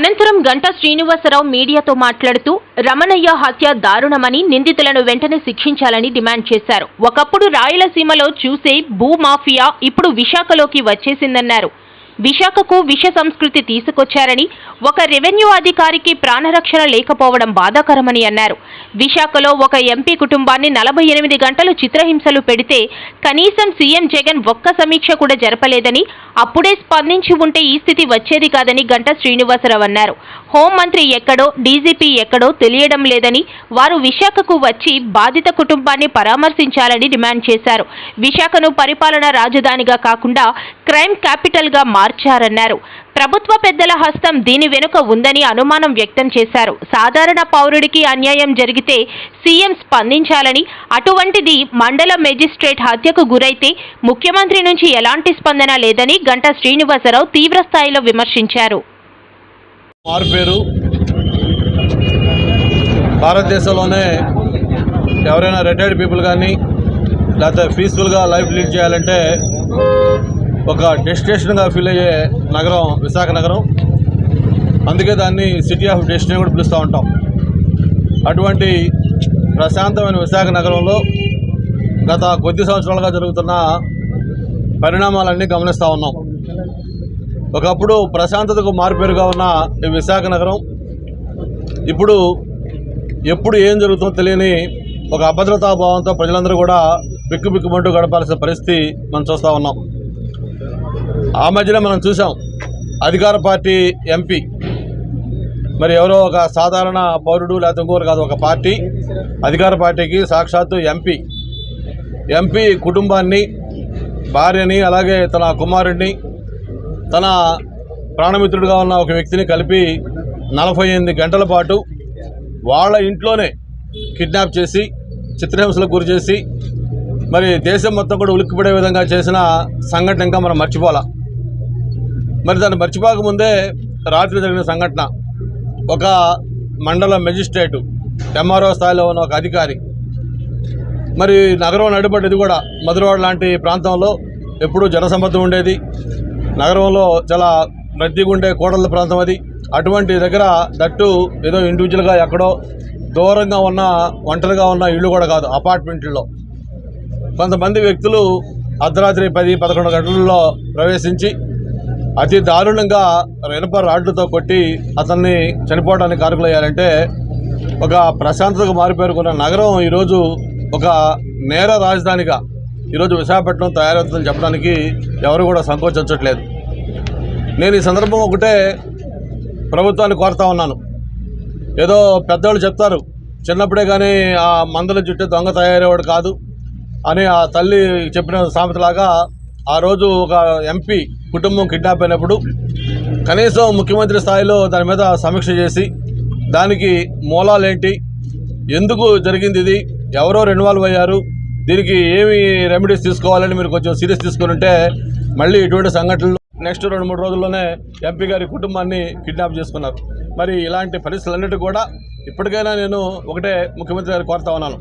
అనంతరం గంటా శ్రీనివాసరావు మీడియాతో మాట్లాడుతూ రమణయ్య హత్య దారుణమని నిందితులను వెంటనే శిక్షించాలని డిమాండ్ చేశారు. ఒకప్పుడు రాయలసీమలో చూసే భూ మాఫియా ఇప్పుడు విశాఖలోకి వచ్చేసిందన్నారు. విశాఖకు విష సంస్కృతి తీసుకొచ్చారని ఒక రెవెన్యూ అధికారికి ప్రాణరక్షణ లేకపోవడం బాధాకరమని అన్నారు. విశాఖలో ఒక ఎంపీ కుటుంబాన్ని నలభై ఎనిమిది గంటలు చిత్రహింసలు పెడితే కనీసం సీఎం జగన్ ఒక్క సమీక్ష కూడా జరపలేదని అప్పుడే స్పందించి ఉంటే ఈ స్థితి వచ్చేది కాదని గంట శ్రీనివాసరావు అన్నారు. హోంమంత్రి ఎక్కడో డీజీపీ ఎక్కడో తెలియడం లేదని వారు విశాఖకు వచ్చి బాధిత కుటుంబాన్ని పరామర్శించాలని డిమాండ్ చేశారు. విశాఖను పరిపాలన రాజధానిగా కాకుండా క్రైమ్ క్యాపిటల్గా మార్చారన్నారు. ప్రభుత్వ పెద్దల హస్తం దీని వెనుక ఉందని అనుమానం వ్యక్తం చేశారు. సాధారణ పౌరుడికి అన్యాయం జరిగితే సీఎం స్పందించాలని అటువంటిది మండల మెజిస్ట్రేట్ హత్యకు గురైతే ముఖ్యమంత్రి నుంచి ఎలాంటి స్పందన లేదని గంటా శ్రీనివాసరావు తీవ్రస్థాయిలో విమర్శించారు. భారతదేశంలోనే ఎవరైనా రిటైర్డ్ పీపుల్ కానీ లేకపోతే పీస్ఫుల్గా లైఫ్ లీడ్ చేయాలంటే ఒక డెస్టినేషన్గా ఫీల్ అయ్యే నగరం విశాఖ నగరం. అందుకే దాన్ని సిటీ ఆఫ్ డెస్టినేషన్ కూడా పిలుస్తూ ఉంటాం. అటువంటి ప్రశాంతమైన విశాఖ నగరంలో గత కొద్ది సంవత్సరాలుగా జరుగుతున్న పరిణామాలన్నీ గమనిస్తూ ఉన్నాం. ఒకప్పుడు ప్రశాంతతకు మారుపేరుగా ఉన్న ఈ విశాఖ నగరం ఇప్పుడు ఎప్పుడు ఏం జరుగుతుందో తెలియని ఒక అభద్రతా భావంతో ప్రజలందరూ కూడా బిక్కుబిక్కుమంటూ గడపాల్సిన పరిస్థితి మనం చూస్తూ ఉన్నాం. ఆ మధ్యనే మనం చూసాం అధికార పార్టీ ఎంపీ. మరి ఎవరో ఒక సాధారణ పౌరుడు లేకపోతే ఇంకోరు కాదు ఒక పార్టీ. అధికార పార్టీకి సాక్షాత్తు ఎంపీ. ఎంపీ కుటుంబాన్ని భార్యని అలాగే తన కుమారుడిని తన ప్రాణమిత్రుడిగా ఉన్న ఒక వ్యక్తిని కలిపి నలభై ఎనిమిది గంటల పాటు వాళ్ళ ఇంట్లోనే కిడ్నాప్ చేసి చిత్రహింసలకు గురి చేసి మరి దేశం మొత్తం కూడా ఉలిక్కిపడే విధంగా చేసిన సంఘటన ఇంకా మనం మర్చిపోలా మరి దాన్ని మర్చిపోకముందే రాత్రి జరిగిన సంఘటన. ఒక మండల మెజిస్ట్రేటు ఎంఆర్ఓ స్థాయిలో ఉన్న ఒక అధికారి. మరి నగరం నడిపడ్డది కూడా మధురవాడ లాంటి ప్రాంతంలో ఎప్పుడూ జనసమ్మతం ఉండేది. నగరంలో చాలా రద్దీగా ఉండే కోడళ్ళ ప్రాంతం అది. అటువంటి దగ్గర దట్టు ఏదో ఇండివిజువల్గా ఎక్కడో దూరంగా ఉన్న ఒంటరిగా ఉన్న ఇల్లు కూడా కాదు అపార్ట్మెంట్లో కొంతమంది వ్యక్తులు అర్ధరాత్రి పది పదకొండు గంటలలో ప్రవేశించి అతి దారుణంగా ఇనుప రాడ్లతో కొట్టి అతన్ని చనిపోవడానికి కారకులయ్యారంటే ఒక ప్రశాంతతకు మారిపేరుకున్న నగరం ఈరోజు ఒక నేర రాజధానిగా ఈరోజు విశాఖపట్నం తయారవుతుందని చెప్పడానికి ఎవరు కూడా సంకోచించట్లేదు. నేను ఈ సందర్భం ఒకటే ప్రభుత్వాన్ని కోరుతా ఉన్నాను. ఏదో పెద్దవాళ్ళు చెప్తారు చిన్నప్పుడే కానీ ఆ మందుల జుట్టు దొంగ తయారయ్యేవాడు కాదు. అని ఆ తల్లి చెప్పిన సామెతలాగా ఆ రోజు ఒక ఎంపీ కుటుంబం కిడ్నాప్ అయినప్పుడు కనీసం ముఖ్యమంత్రి స్థాయిలో దాని మీద సమీక్ష చేసి దానికి మూలాలేంటి ఎందుకు జరిగింది ఇది ఎవరో ఇన్వాల్వ్ అయ్యారు దీనికి ఏమి రెమెడీస్ తీసుకోవాలని మీరు కొంచెం సీరియస్ తీసుకుని ఉంటే మళ్ళీ ఇటువంటి సంఘటనలు నెక్స్ట్ రెండు మూడు రోజుల్లోనే ఎంపీ గారి కుటుంబాన్ని కిడ్నాప్ చేసుకున్నారు. మరి ఇలాంటి పరిస్థితులన్నిటి కూడా ఇప్పటికైనా నేను ఒకటే ముఖ్యమంత్రి గారు కోరుతా ఉన్నాను.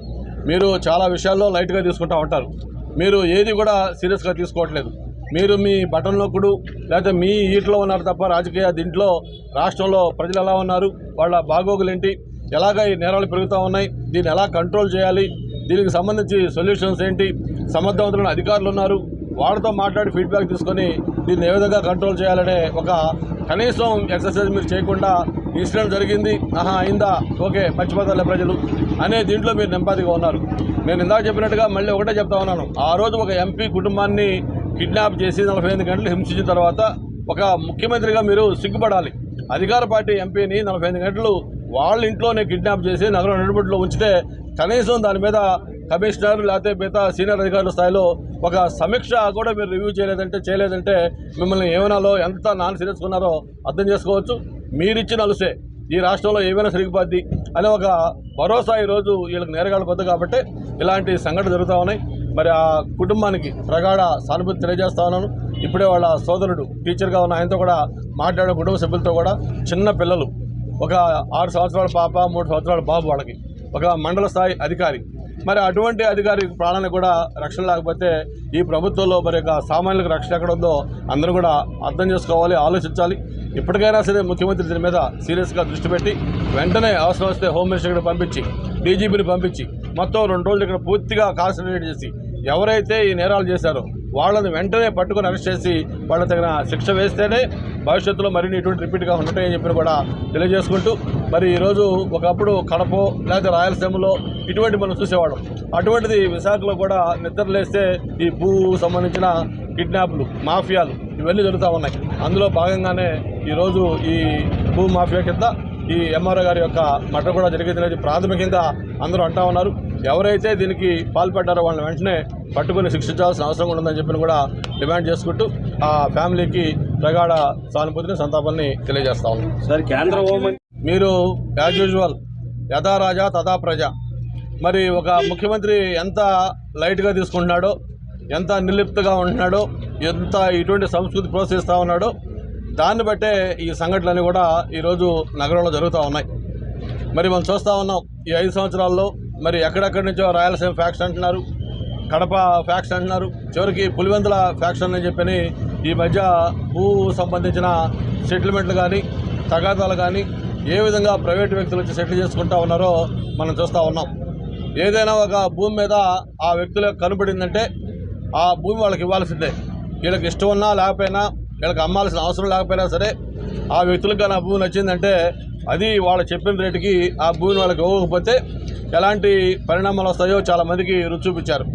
మీరు చాలా విషయాల్లో లైట్గా తీసుకుంటూ ఉంటారు. మీరు ఏది కూడా సీరియస్గా తీసుకోవట్లేదు. మీరు మీ బటన్ నొక్కుడు లేకపోతే మీ ఈట్లో ఉన్నారు తప్ప రాజకీయ దీంట్లో రాష్ట్రంలో ప్రజలు ఎలా ఉన్నారు వాళ్ళ బాగోగులేంటి ఎలాగ ఈ నేరాలు పెరుగుతూ ఉన్నాయి దీన్ని ఎలా కంట్రోల్ చేయాలి దీనికి సంబంధించి సొల్యూషన్స్ ఏంటి సమర్థవంతులైన అధికారులు ఉన్నారు వాళ్ళతో మాట్లాడి ఫీడ్బ్యాక్ తీసుకొని దీన్ని ఏ విధంగా కంట్రోల్ చేయాలనే ఒక కనీసం ఎక్సర్సైజ్ మీరు చేయకుండా ఇన్సిడెంట్ జరిగింది. ఆహా అయిందా? ఓకే పశ్చిమగోదావరి ప్రజలు అనే దీంట్లో మీరు నెమ్మదిగా ఉన్నారు. నేను ఇందాక చెప్పినట్టుగా మళ్ళీ ఒకటే చెప్తా ఉన్నాను. ఆ రోజు ఒక ఎంపీ కుటుంబాన్ని కిడ్నాప్ చేసి నలభై ఎనిమిది గంటలు హింసించిన తర్వాత ఒక ముఖ్యమంత్రిగా మీరు సిగ్గుపడాలి. అధికార పార్టీ ఎంపీని నలభై ఐదు గంటలు వాళ్ళ ఇంట్లోనే కిడ్నాప్ చేసి నగరం నడుబడిలో ఉంచితే కనీసం దాని మీద కమిషనర్ లేకపోతే మిగతా సీనియర్ అధికారుల స్థాయిలో ఒక సమీక్ష కూడా మీరు రివ్యూ చేయలేదంటే చేయలేదంటే మిమ్మల్ని ఏమనాలో ఎంత నాన్ సీరియస్ ఉన్నారో అర్థం చేసుకోవచ్చు. మీరిచ్చిన అలుసే. ఈ రాష్ట్రంలో ఏమైనా సరిగిపోద్ది అనే ఒక భరోసా ఈరోజు వీళ్ళకి నేరగాళ్ళు కొద్ది కాబట్టి ఇలాంటి సంఘటన జరుగుతూ ఉన్నాయి. మరి ఆ కుటుంబానికి ప్రగాఢ సానుభూతి తెలియజేస్తా ఉన్నాను. ఇప్పుడే వాళ్ళ సోదరుడు టీచర్గా ఉన్న ఆయనతో కూడా మాట్లాడిన కుటుంబ సభ్యులతో కూడా చిన్న పిల్లలు ఒక ఆరు సంవత్సరాల పాప మూడు సంవత్సరాల బాబు వాళ్ళకి ఒక మండల స్థాయి అధికారి. మరి అటువంటి అధికారి ప్రాణానికి కూడా రక్షణ లేకపోతే ఈ ప్రభుత్వంలో మరి యొక్క సామాన్యులకు రక్షణ ఎక్కడ ఉందో అందరూ కూడా అర్థం చేసుకోవాలి ఆలోచించాలి. ఇప్పటికైనా సరే ముఖ్యమంత్రి దీని మీద సీరియస్గా దృష్టి పెట్టి వెంటనే అవసరం వస్తే హోమ్ మినిస్టర్ ఇక్కడ పంపించి డీజీపీని పంపించి మొత్తం రెండు రోజులు ఇక్కడ పూర్తిగా కాన్సన్ట్రేట్ చేసి ఎవరైతే ఈ నేరాలు చేశారో వాళ్ళని వెంటనే పట్టుకొని అరెస్ట్ చేసి వాళ్ళ తగిన శిక్ష వేస్తేనే భవిష్యత్తులో మరిన్ని ఇటువంటి రిపీట్గా ఉంటాయని చెప్పి కూడా తెలియజేసుకుంటూ మరి ఈరోజు ఒకప్పుడు కడపో లేకపోతే రాయలసీమలో ఇటువంటి మనం చూసేవాళ్ళం. అటువంటిది విశాఖలో కూడా నిద్రలేస్తే ఈ భూ సంబంధించిన కిడ్నాప్లు మాఫియాలు ఇవన్నీ జరుగుతూ ఉన్నాయి. అందులో భాగంగానే ఈరోజు ఈ భూ మాఫియా కింద ఈ ఎంఆర్ఓ గారి యొక్క మట కూడా జరిగింది అనేది ప్రాథమికంగా అందరూ అంటా ఉన్నారు. ఎవరైతే దీనికి పాల్పడ్డారో వాళ్ళని వెంటనే పట్టుకుని శిక్షించాల్సిన అవసరం ఉందని చెప్పి కూడా డిమాండ్ చేసుకుంటూ ఆ ఫ్యామిలీకి ప్రగాఢ సానుభూతిని సంతాపాన్ని తెలియజేస్తా ఉన్నాం. సార్ కేంద్ర మీరు యాజ్ యూజువల్ యథా రాజా తథా ప్రజ. మరి ఒక ముఖ్యమంత్రి ఎంత లైట్గా తీసుకుంటున్నాడో ఎంత నిర్లిప్తగా ఉంటున్నాడో ఎంత ఇటువంటి సంస్కృతి ప్రోత్సహిస్తూ ఉన్నాడో దాన్ని బట్టే ఈ సంఘటనలు కూడా ఈరోజు నగరంలో జరుగుతూ ఉన్నాయి. మరి మనం చూస్తూ ఉన్నాం ఈ ఐదు సంవత్సరాల్లో మరి ఎక్కడెక్కడి నుంచో రాయలసీమ ఫ్యాక్షన్ అంటున్నారు కడప ఫ్యాక్షన్ అంటున్నారు చివరికి పులివెందుల ఫ్యాక్షన్ అని చెప్పని ఈ మధ్య భూ సంబంధించిన సెటిల్మెంట్లు కానీ తగాదాలు కానీ ఏ విధంగా ప్రైవేట్ వ్యక్తులు వచ్చి సెటిల్ చేసుకుంటా ఉన్నారో మనం చూస్తూ ఉన్నాం. ఏదైనా ఒక భూమి మీద ఆ వ్యక్తులకు కనబడిందంటే ఆ భూమి వాళ్ళకి ఇవ్వాల్సిందే. వీళ్ళకి ఇష్టం ఉన్నా లేకపోయినా వీళ్ళకి అమ్మాల్సిన అవసరం లేకపోయినా సరే ఆ వ్యక్తులకు కానీ ఆ భూమి నచ్చిందంటే అది వాళ్ళు చెప్పిన రేటుకి ఆ భూమిని వాళ్ళకి ఇవ్వకపోతే ఎలాంటి పరిణామాలు వస్తాయో చాలా మందికి రుచి చూపించారు.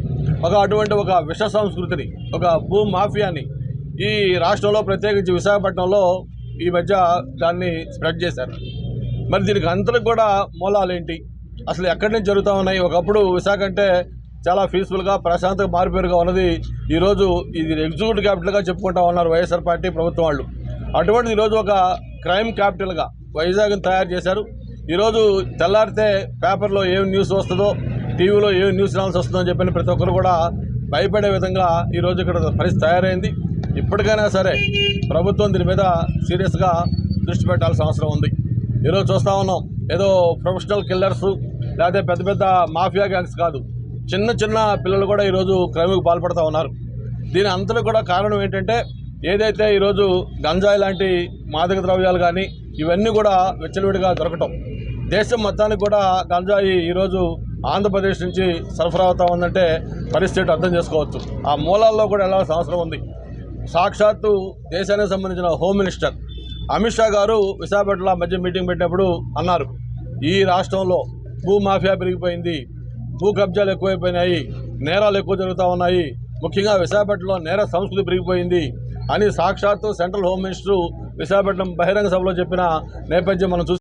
ఒక అటువంటి ఒక విష సంస్కృతిని ఒక భూ మాఫియాని ఈ రాష్ట్రంలో ప్రత్యేకించి విశాఖపట్నంలో ఈ మధ్య దాన్ని స్ప్రెడ్ చేశారు. మరి దీనికి అంతకు కూడా మూలాలేంటి? అసలు ఎక్కడి నుంచి జరుగుతూ ఉన్నాయి? ఒకప్పుడు విశాఖ అంటే చాలా పీస్ఫుల్గా ప్రశాంతంగా మారిపోరుగా ఉన్నది ఈరోజు ఇది ఎగ్జిక్యూటివ్ క్యాపిటల్గా చెప్పుకుంటా ఉన్నారు వైఎస్ఆర్ పార్టీ ప్రభుత్వం వాళ్ళు. అటువంటిది ఈరోజు ఒక క్రైమ్ క్యాపిటల్గా వైజాగ్ని తయారు చేశారు. ఈరోజు తెల్లారితే పేపర్లో ఏం న్యూస్ వస్తుందో టీవీలో ఏం న్యూస్ రావాల్సి వస్తుందో అని చెప్పిన ప్రతి ఒక్కరు కూడా భయపడే విధంగా ఈరోజు ఇక్కడ పరిస్థితి తయారైంది. ఇప్పటికైనా సరే ప్రభుత్వం దీని మీద సీరియస్గా దృష్టి పెట్టాల్సిన అవసరం ఉంది. ఈరోజు చూస్తూ ఉన్నాం ఏదో ప్రొఫెషనల్ కిల్లర్స్ లేకపోతే పెద్ద పెద్ద మాఫియా గ్యాంగ్స్ కాదు. చిన్న చిన్న పిల్లలు కూడా ఈరోజు క్రైమ్కి పాల్పడుతూ ఉన్నారు. దీని అంతటి కూడా కారణం ఏంటంటే ఏదైతే ఈరోజు గంజాయి లాంటి మాదక ద్రవ్యాలు కానీ ఇవన్నీ కూడా విచ్చలవిడిగా దొరకటం. దేశం మొత్తానికి కూడా గంజాయి ఈరోజు ఆంధ్రప్రదేశ్ నుంచి సరఫరా అవుతా ఉందంటే పరిస్థితి అర్థం చేసుకోవచ్చు. ఆ మూలాల్లో కూడా వెళ్ళాల్సిన అవసరం ఉంది. సాక్షాత్తు దేశానికి సంబంధించిన హోమ్ మినిస్టర్ అమిత్ షా గారు విశాఖపట్నంలో మధ్య మీటింగ్ పెట్టినప్పుడు అన్నారు. ఈ రాష్ట్రంలో భూ మాఫియా పెరిగిపోయింది భూ కబ్జాలు ఎక్కువైపోయినాయి నేరాలు ఎక్కువ జరుగుతూ ఉన్నాయి. ముఖ్యంగా విశాఖపట్నంలో నేర సంస్కృతి పెరిగిపోయింది అని సాక్షాత్తు సెంట్రల్ హోమ్ మినిస్టర్ విశాఖపట్నం బహిరంగ సభలో చెప్పిన నేపథ్యం మనం